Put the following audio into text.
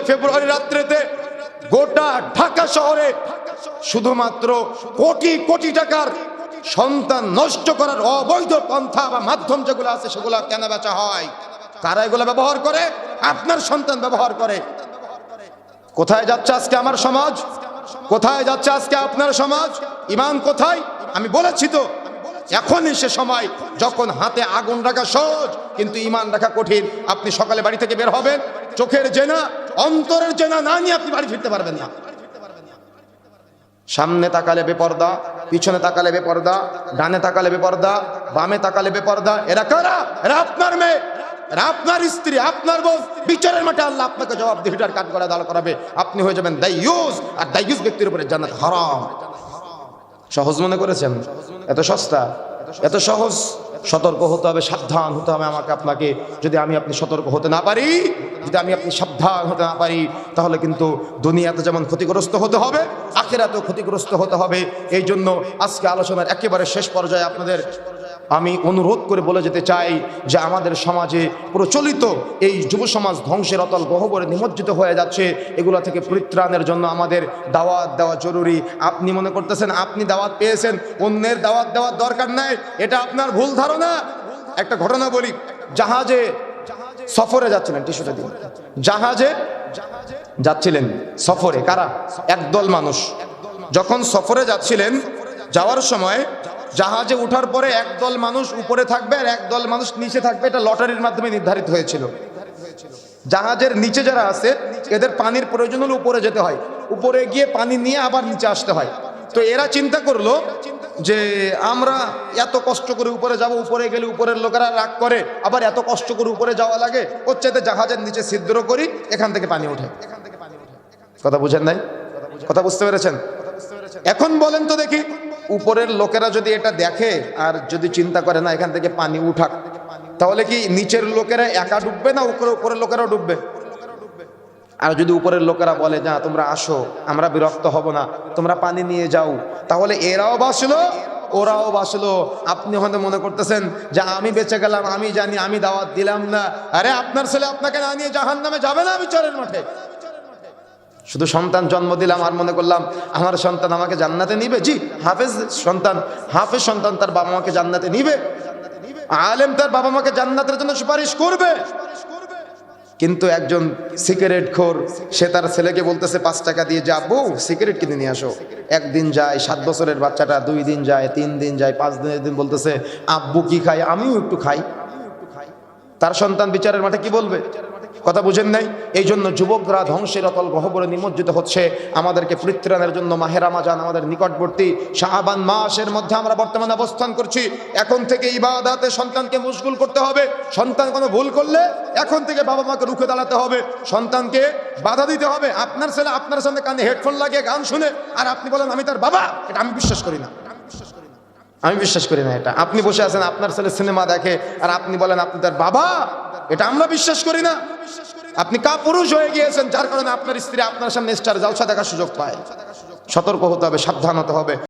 ষোলোই ফেব্রুয়ারি রাত্রেতে গোটা ঢাকা শহরে শুধুমাত্র কোটি কোটি টাকার সন্তান নষ্ট করার অবৈধ পন্থা বা মাধ্যম যেগুলো আছে, সেগুলো কেনা বেচা হয়? কারা এগুলো ব্যবহার করে? আপনার সন্তান ব্যবহার করে। কোথায় যাচ্ছে আজকে আমার সমাজ? কোথায় যাচ্ছে আজকে আপনার সমাজ? ইমান কোথায়? আমি বলেছি তো। এখনই সে সময় যখন হাতে আগুন রাখা সহজ, কিন্তু ইমান রাখা কঠিন। আপনি সকালে বাড়ি থেকে বের হবেন, চোখের জেনা অন্তরের জেনা না নিয়ে আপনি বাড়ি ফিরতে পারবেন না। সামনে তাকালে বেপর্দা, পিছনে তাকালে বেপর্দা, ডানে তাকালে বেপর্দা, বামে তাকালে বেপর্দা। এরা কারা? এরা আপনার মেয়ে। এরা আপনার স্ত্রী, আপনার বউ। বিচারের মাঠে আল্লাহ আপনাকে জবাব দিহিটার কাজ করে দাঁড় করাবে। আপনি হয়ে যাবেন দাইয়ুস আর দাইয়ুস ব্যক্তির উপরে জান্নাত হারাম। সহজ মনে করেছেন? এত সস্তা? এত সহজ। সতর্ক হতে হবে, সাবধান হতে হবে আমাকে, আপনাকে। যদি আমি আপনি সতর্ক হতে না পারি, যদি আমি আপনি সাবধান হতে না পারি, তাহলে কিন্তু দুনিয়াতে যেমন ক্ষতিগ্রস্ত হতে হবে, আখেরাতেও ক্ষতিগ্রস্ত হতে হবে। এই জন্য আজকে আলোচনার একেবারে শেষ পর্যায়ে আপনাদের আমি অনুরোধ করে বলে যেতে চাই যে আমাদের সমাজে প্রচলিত এই যুব সমাজ ধ্বংসের অতল গহবরে নিমজ্জিত হয়ে যাচ্ছে। এগুলো থেকে পরিত্রাণের জন্য আমাদের দাওয়াত দেওয়া জরুরি। আপনি মনে করতেছেন আপনি দাওয়াত পেয়েছেন, অন্যের দাওয়াত দেওয়ার দরকার নাই, এটা আপনার ভুল ধারণা। একটা ঘটনা বলি, জাহাজে সফরে যাচ্ছিলেন টিস্যুটা দিন। জাহাজে যাচ্ছিলেন সফরে, কারা? একদল মানুষ। যখন সফরে যাচ্ছিলেন, যাওয়ার সময় জাহাজে ওঠার পরে একদল মানুষ উপরে থাকবে আর একদল মানুষ নিচে থাকবে, এটা লটারির মাধ্যমে নির্ধারিত হয়েছিল। জাহাজের নিচে যারা আছে, এদের পানির প্রয়োজন হলে উপরে যেতে হয়। উপরে গিয়ে পানি নিয়ে আবার নিচে আসতে হয়। তো এরা চিন্তা করল যে আমরা এত কষ্ট করে উপরে যাব, উপরে গেলে উপরের লোকেরা রাগ করে, আবার এত কষ্ট করে উপরে যাওয়া লাগে, ওর চাইতে জাহাজের নিচে ছিদ্র করি, এখান থেকে পানি ওঠে। কথা বুঝেন নাই? কথা বুঝতে পেরেছেন? এখন বলেন তো দেখি। উপরের লোকেরা যদি এটা দেখে আর যদি চিন্তা করে, না, এখান থেকে পানি উঠাক। তাহলে কি নিচের লোকেরা একা ডুববে না উপরে, উপরের লোকেরাও ডুববে? আর যদি উপরের লোকেরা বলে, না, তোমরা আসো, আমরা বিরক্ত হব না, তোমরা পানি নিয়ে যাও। তাহলে এরাও বাসলো ওরাও বাসলো আপনি হয়তো মনে করতেছেন যে, আমি বেঁচে গেলাম, আমি জানি, আমি দাওয়াত দিলাম না। আরে, আপনার ছেলে আপনাকে না নিয়ে জাহান নামে যাবে না বিচারের মাঠে? শুধু সন্তান জন্ম দিলাম আর মনে করলাম, আমার সন্তান আমাকে জান্নাতে নিবে? জি, হাফেজ সন্তান হাফেজ সন্তান তার বাবা মাকে জান্নাতে নিবে। আলেম তার বাবা মাকে জান্নাতের জন্য সুপারিশ করবে। কিন্তু একজন সিগারেট খোর, সে তার ছেলেকে বলতেছে, পাঁচ টাকা দিয়ে যা, বউ, সিগারেট কিনে নিয়ে আসো। একদিন যায়, সাত বছরের বাচ্চাটা দুই দিন যায়, তিন দিন যায়, পাঁচ দিনের দিন বলতেছে, আব্বু কি খাই আমিও একটু খাই। তার সন্তান বিচারের মাঠে কি বলবে? কথা বুঝেন নাই? এই জন্য যুবকরা ধ্বংসের অতল গহবরে নিমজ্জিত হচ্ছে। আমাদেরকে পরিত্রাণের জন্য মাহেরা মাজান আমাদের নিকটবর্তী শাহবান মাসের মধ্যে আমরা বর্তমানে অবস্থান করছি। এখন থেকে ইবাদাতে সন্তানকে মুশগুল করতে হবে। সন্তান কোনো ভুল করলে এখন থেকে বাবা মাকে রুখে দাঁড়াতে হবে। সন্তানকে বাধা দিতে হবে। আপনার ছেলে আপনার সামনে কানে হেডফোন লাগিয়ে গান শুনে, আর আপনি বলেন, আমি তার বাবা? এটা আমি বিশ্বাস করি না। আমি বিশ্বাস করি না এটা। আপনি বসে আছেন, আপনার ছেলে সিনেমা দেখে, আর আপনি বলেন, আপনি তার বাবা? এটা আমরা বিশ্বাস করি না। আপনি কা পুরুষ হয়ে গিয়েছেন, যার কারণে আপনার স্ত্রী আপনার সামনে স্টার জালসা দেখার সুযোগ পায়। সতর্ক হতে হবে, সাবধান হতে হবে।